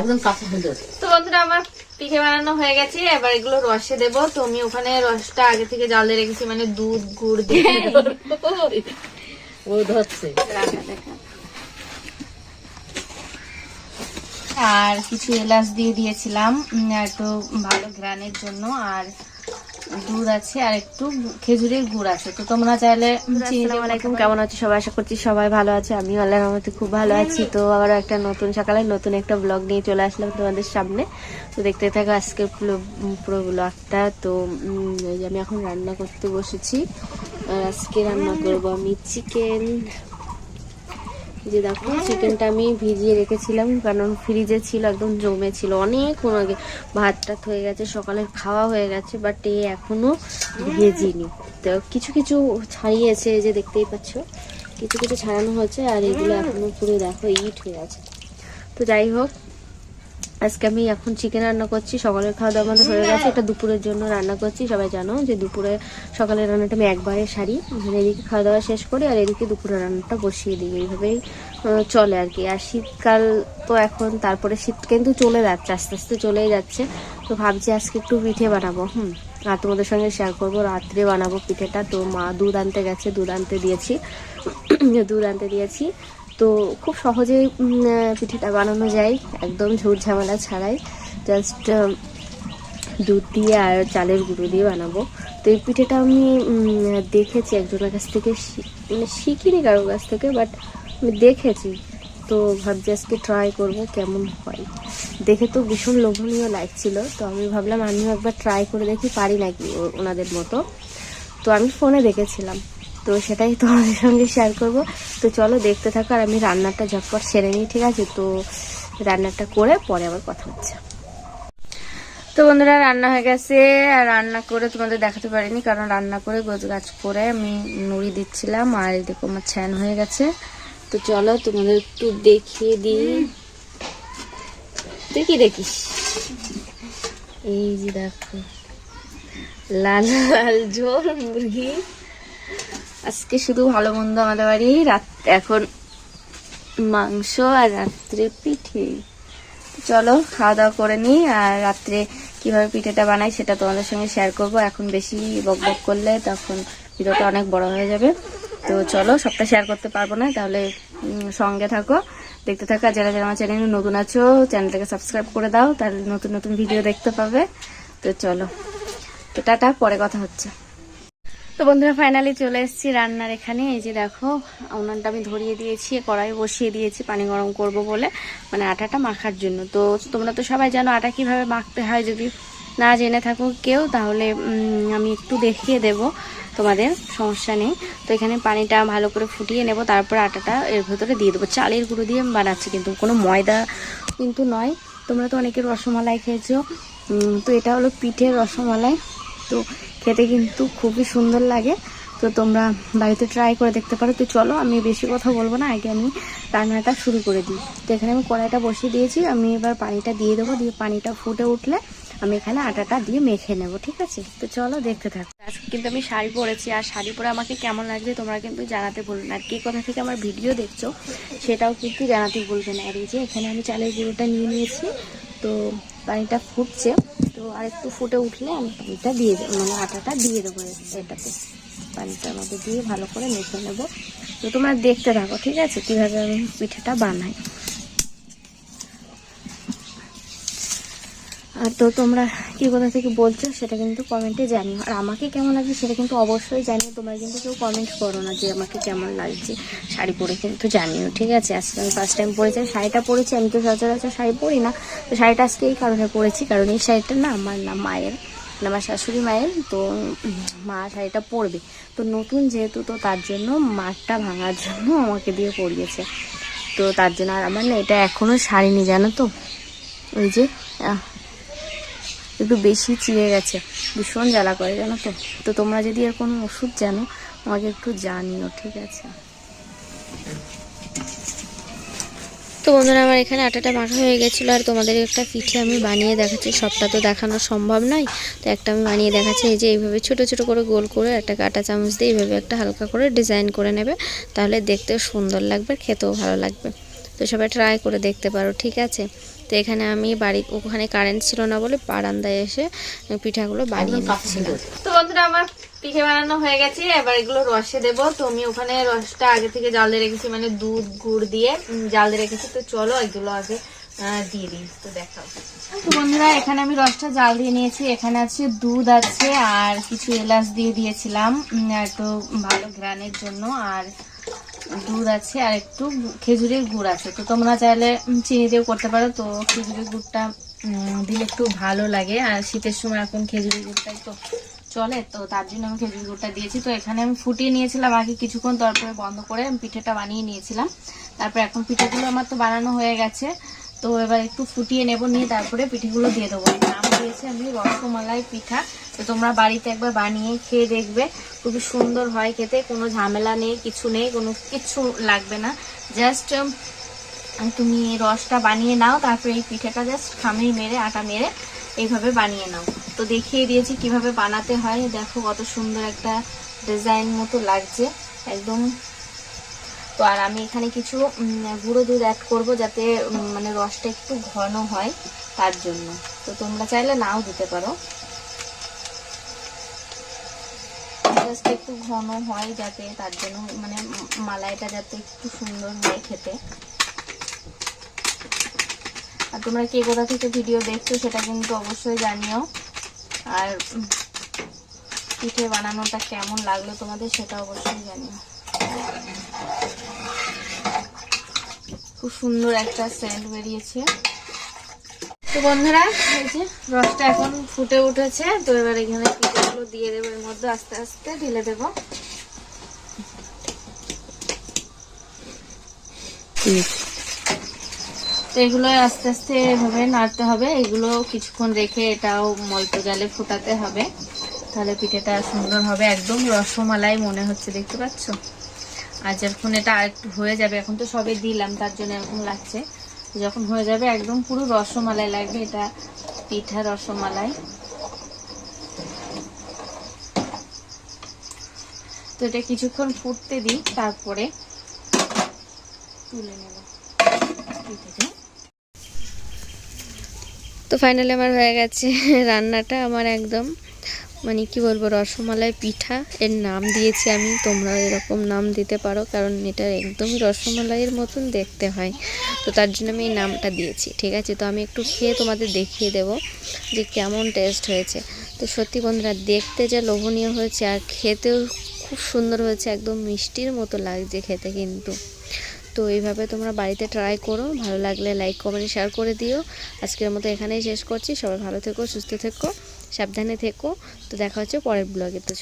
একদম কাঁচা যাবে। তো বন্ধুরা আমার পিঠে বানানো হয়ে গেছে। এবার এগুলো রসে দেব। তো আমি ওখানে রসটা আগে থেকে জাল দিয়ে রেখেছি মানে দুধ গুড় দিয়ে। ও ধরছে। আর কিছু এলাচ দিয়ে দিয়েছিলাম একটু ভালো গ্রানের জন্য। আর দুধ আছে আর একটু খেজুরের গুড় আছে। তো তোমরা চাইলে আলাইকুম কেমন আছো সবাই? আশা করছি সবাই ভালো আছে। আমি আল্লাহর রহমতে খুব ভালো আছি। তো আবার একটা নতুন সকালে নতুন একটা ব্লগ নিয়ে চলে আসলাম তোমাদের সামনে। তো দেখতে থাকো আজকে পুরো পুরো ব্লগটা তো এই যে আমি এখন রান্না করতে বসেছি। আর আজকে রান্না করব আমি চিকেন যে দেখো চিকেনটা আমি ভিজিয়ে রেখেছিলাম, কারণ ফ্রিজে ছিল, একদম জমে ছিল। অনেকক্ষণ আগে ভাত টাত হয়ে গেছে সকালে খাওয়া হয়ে গেছে বাট এ এখনও ভেজিনি। তো কিছু কিছু ছাড়িয়েছে যে দেখতেই পাচ্ছ, কিছু কিছু ছাড়ানো হয়েছে, আর এগুলো এখনও পুরো দেখো ইট হয়ে আছে। তো যাই হোক আজকে আমি এখন চিকেন রান্না করছি, সকালের খাওয়া দাওয়া আমাদের হয়ে গেছে, এটা দুপুরের জন্য রান্না করছি, সবাই জানো যে দুপুরে সকালের রান্নাটা আমি একবারে সারি মানে এদিকে খাওয়া দাওয়া শেষ করি আর এদিকে দুপুরের রান্নাটা বসিয়ে দিই, এইভাবেই চলে আর কি। আর শীতকাল তো এখন, তারপরে শীত কিন্তু চলে যাচ্ছে, আস্তে আস্তে চলেই যাচ্ছে, তো ভাবছি আজকে একটু পিঠে বানাবো, হুম। আর তোমাদের সঙ্গে শেয়ার করব, রাত্রে বানাবো পিঠেটা, তো মা দুধ আনতে গেছে, দুধ আনতে দিয়েছি, দুধ আনতে দিয়েছি তো খুব সহজেই পিঠেটা বানানো যায়। একদম ঝুট ঝামেলা ছাড়াই। জাস্ট দুধ দিয়ে আর চালের গুঁড়ো দিয়ে বানাবো। তো এই পিঠেটা আমি দেখেছি, একজনের কাছ থেকে মানে শিখিনি কারোর কাছ থেকে বাট আমি দেখেছি। তো ভাবছি আজকে ট্রাই করব কেমন হয়। দেখে তো ভীষণ লোভনীয় লাগছিল। তো আমি ভাবলাম আমিও একবার ট্রাই করে দেখি, পারি নাকি ওনাদের মতো। তো আমি ফোনে দেখেছিলাম। তো সেটাই তোমাদের সঙ্গে শেয়ার করব। তো চলো দেখতে থাকো আর আমি রান্নাটা ঝটপট সেরে নিই, ঠিক আছে? তো রান্নাটা করে পরে আবার কথা হচ্ছে। তো বন্ধুরা, রান্না হয়ে গেছে। আর রান্না করে তোমাদের দেখাতে পারিনি, কারণ রান্না করে গোছ গাছ করে আমি নুড়ি দিচ্ছিলাম আর এদিকে আমার ছ্যান হয়ে গেছে। তো চলো তোমাদের একটু দেখিয়ে দিই। দেখি দেখিস? এই যে দেখো, লাল লাল ঝোল মুরগি। আজকে শুধু ভালো মন্দ আমাদের বাড়ি, রাত এখন মাংস আর রাত্রে পিঠে। চলো, খাওয়া দাওয়া করে নিই আর রাত্রে কীভাবে পিঠেটা বানাই সেটা তোমাদের সঙ্গে শেয়ার করব। এখন বেশি বক বক করলে তখন ভিডিওটা অনেক বড় হয়ে যাবে। তো চলো, সবটা শেয়ার করতে পারব না, তাহলে সঙ্গে থাকো। দেখতে থাকো যারা যারা আমার চ্যানেলে নতুন আছো চ্যানেলটাকে সাবস্ক্রাইব করে দাও, তাহলে নতুন নতুন ভিডিও দেখতে পাবে। তো চলো, তো টাটা, পরে কথা হচ্ছে। তো বন্ধুরা ফাইনালি চলে এসেছি রান্নার এখানে। এই যে দেখো, উনানটা আমি ধরিয়ে দিয়েছি কড়াই বসিয়ে দিয়েছি, পানি গরম করব বলে মানে আটাটা মাখার জন্য। তো তোমরা তো সবাই জানো, আটা কীভাবে মাখতে হয়। যদি না জেনে থাকো কেউ, তাহলে আমি একটু দেখিয়ে দেব, তোমাদের সমস্যা নেই। তো এখানে পানিটা ভালো করে ফুটিয়ে নেব, তারপর আটাটা এর ভেতরে দিয়ে দেবো। চালের গুঁড়ো দিয়ে বানাচ্ছি, কিন্তু কোনো ময়দা কিন্তু নয়। তোমরা তো অনেকে রসমালাই খেয়েছো। তো এটা হলো পিঠের রসমালাই। তো খেতে কিন্তু খুবই সুন্দর লাগে। তো তোমরা বাড়িতে ট্রাই করে দেখতে পারো। তো চলো, আমি বেশি কথা বলব না। আগে আমি রান্নাটা শুরু করে দিই। তো এখানে আমি কড়াইটা বসিয়ে দিয়েছি। আমি এবার পানিটা দিয়ে দেবো। দিয়ে পানিটা ফুটে উঠলে আমি এখানে আটাটা দিয়ে মেখে নেব, ঠিক আছে? তো চলো, দেখতে থাকো। আজকে কিন্তু আমি শাড়ি পরেছি। আর শাড়ি পরে আমাকে কেমন লাগছে তোমরা কিন্তু জানাতে ভুলবে না। আর কে কোথা থেকে আমার ভিডিও দেখছ, সেটাও কিন্তু জানাতে ভুলবে না। আর এই যে এখানে আমি চালের গুঁড়োটা নিয়ে নিয়েছি। তো পানিটা ফুটছে। তো আর একটু ফুটে উঠলে আমি পানিটা দিয়ে দেবো মানে আটাটা দিয়ে দেবো এটাতে। পানিটার মধ্যে দিয়ে ভালো করে মেখে নেব। তো তোমরা দেখতে থাকো, ঠিক আছে? কীভাবে আমি পিঠাটা বানাই। আর তো তোমরা কি কোথা থেকে বলছো সেটা কিন্তু কমেন্টে জানিও। আর আমাকে কেমন লাগছে সেটা কিন্তু অবশ্যই জানিও। তোমরা কিন্তু কেউ কমেন্ট করো না যে আমাকে কেমন লাগছে। শাড়ি পরে কিন্তু জানিও, ঠিক আছে? আজকে আমি ফার্স্ট টাইম পরেছি। শাড়িটা পরেছি, আমি তো সচরাচর শাড়ি পরি না। তো শাড়িটা আজকে এই কারণে পরেছি। কারণ এই শাড়িটা না আমার না মায়ের আমার শাশুড়ি মায়ের, তো মা শাড়িটা পরবে। তো নতুন যেহেতু, তো তার জন্য মাঠটা ভাঙার জন্য আমাকে দিয়ে পরিয়েছে। তো তার জন্য আর আমার না এটা এখনও শাড়িনি জানো তো? ওই যে একটু বেশি চিড়ে গেছে। ভীষণ জ্বালা করে, জানো তো? তো তোমরা যদি এর কোনো ওষুধ জানো, আমাকে একটু জানিও, ঠিক আছে? তো বন্ধুরা, আমার এখানে আটাটা মাখা হয়ে গেছিল, আর তোমাদের একটা পিঠে আমি বানিয়ে দেখাচ্ছি। সবটা তো দেখানো সম্ভব নয়, তো একটা আমি বানিয়ে দেখাচ্ছি। এই যে এইভাবে ছোট ছোট করে গোল করে একটা কাটা চামচ দিয়ে এইভাবে একটা হালকা করে ডিজাইন করে নেবে, তাহলে দেখতেও সুন্দর লাগবে খেতেও ভালো লাগবে। তো সবাই ট্রাই করে দেখতে পারো ঠিক আছে? তো এখানে আমি বাড়ি ওখানে কারেন্ট ছিল না বলে বারান্দায় এসে পিঠাগুলো বানিয়ে নিচ্ছিলাম। তো বন্ধুরা আমার পিঠে বানানো হয়ে গেছে। এবার এগুলো রসে দেব। তো আমি ওখানে রসটা আগে থেকে জাল দিয়ে রেখেছি মানে দুধ গুড় দিয়ে জাল দিয়ে রেখেছি। তো চলো এগুলো আগে দিয়ে দিই। তো দেখাও। তো বন্ধুরা এখানে আমি রসটা জাল দিয়ে নিয়েছি। এখানে আছে দুধ আছে আর কিছু এলাচ দিয়ে দিয়েছিলাম। একটু ভালো ঘ্রাণের জন্য। আর দুধ আছে আর একটু খেজুরের গুড় আছে। তো তোমরা চাইলে চিনি দিয়েও করতে পারো। তো খেজুরের গুড়টা দিলে একটু ভালো লাগে। আর শীতের সময় এখন খেজুরের গুড়টাই তো চলে। তো তার জন্য আমি খেজুর গুড়টা দিয়েছি। তো এখানে আমি ফুটিয়ে নিয়েছিলাম আগে কিছুক্ষণ, তারপরে বন্ধ করে পিঠেটা বানিয়ে নিয়েছিলাম। তারপর এখন পিঠেগুলো আমার তো বানানো হয়ে গেছে। তো এবার একটু ফুটিয়ে নেব, নিয়ে তারপরে পিঠেগুলো দিয়ে দেবো। নাম দিয়েছি আমি রসমালাই পিঠা। তো তোমরা বাড়িতে একবার বানিয়ে খেয়ে দেখবে। খুবই সুন্দর হয় খেতে, কোনো ঝামেলা নেই, কিছু নেই, কোনো কিছু লাগবে না। জাস্ট তুমি রসটা বানিয়ে নাও, তারপরে এই পিঠাটা জাস্ট খামে মেরে, আটা মেরে এইভাবে বানিয়ে নাও। তো দেখিয়ে দিয়েছি কীভাবে বানাতে হয়। দেখো কত সুন্দর একটা ডিজাইন মতো লাগছে। একদম তো আর আমি এখানে কিছু গুঁড়ো দুধ অ্যাড করব যাতে মানে রসটা একটু ঘন হয় তার জন্য। তো তোমরা চাইলে নাও দিতে পারো। জাস্ট একটু ঘন হয় যাতে তার জন্য মানে মালাইটা যাতে একটু সুন্দর হয় খেতে। আর তোমরা কে কোথা থেকে ভিডিও দেখছ সেটা কিন্তু অবশ্যই জানিও। আর পিঠে বানানোটা কেমন লাগল তোমাদের সেটা অবশ্যই জানিও। খুব সুন্দর একটা সেন্ট বেরিয়েছে। তো বন্ধুরা, এই যে রসটা এখন ফুটে উঠেছে, তো এবার এখানে পিঠেগুলো দিয়ে দেবো, এর মধ্যে আস্তে আস্তে ঢেলে দেবো। তো এগুলো আস্তে আস্তে এভাবে নাড়তে হবে, এগুলো কিছুক্ষণ রেখে এটাও মল্প জালে ফোটাতে হবে, তাহলে পিঠেটা সুন্দর হবে, একদম রসমালাই মনে হচ্ছে, দেখতে পাচ্ছ? আর যখন এটা আরেকটু হয়ে যাবে, এখন তো সবে দিলাম, তার জন্য এরকম লাগছে। যখন হয়ে যাবে, একদম পুরো রসমালাই লাগবে, এটা পিঠা রসমালাই। তো এটা কিছুক্ষণ ফুটতে দিই, তারপরে তুলে নেব তো ফাইনালি আমার হয়ে গেছে রান্নাটা, আমার একদম মানে কি বলব, রসমালাই পিঠা এর নাম দিয়েছি আমি তোমরা এরকম নাম দিতে পারো, কারণ এটা একদমই রসমালাইয়ের মতন দেখতে হয়। তো তার জন্য আমি এই নামটা দিয়েছি, ঠিক আছে? তো আমি একটু খেয়ে তোমাদের দেখিয়ে দেব যে কেমন টেস্ট হয়েছে। তো সত্যি বন্ধুরা, দেখতে যা লোভনীয় হয়েছে, আর খেতেও খুব সুন্দর হয়েছে, একদম মিষ্টির মতো লাগছে খেতে কিন্তু। তো এইভাবে তোমরা বাড়িতে ট্রাই করো, ভালো লাগলে লাইক কমেন্ট শেয়ার করে দিও। আজকের মতো এখানেই শেষ করছি, সবাই ভালো থেকো, সুস্থ থেকো। সাবধানে থেকো। তো দেখা হচ্ছে পরের ব্লগে তো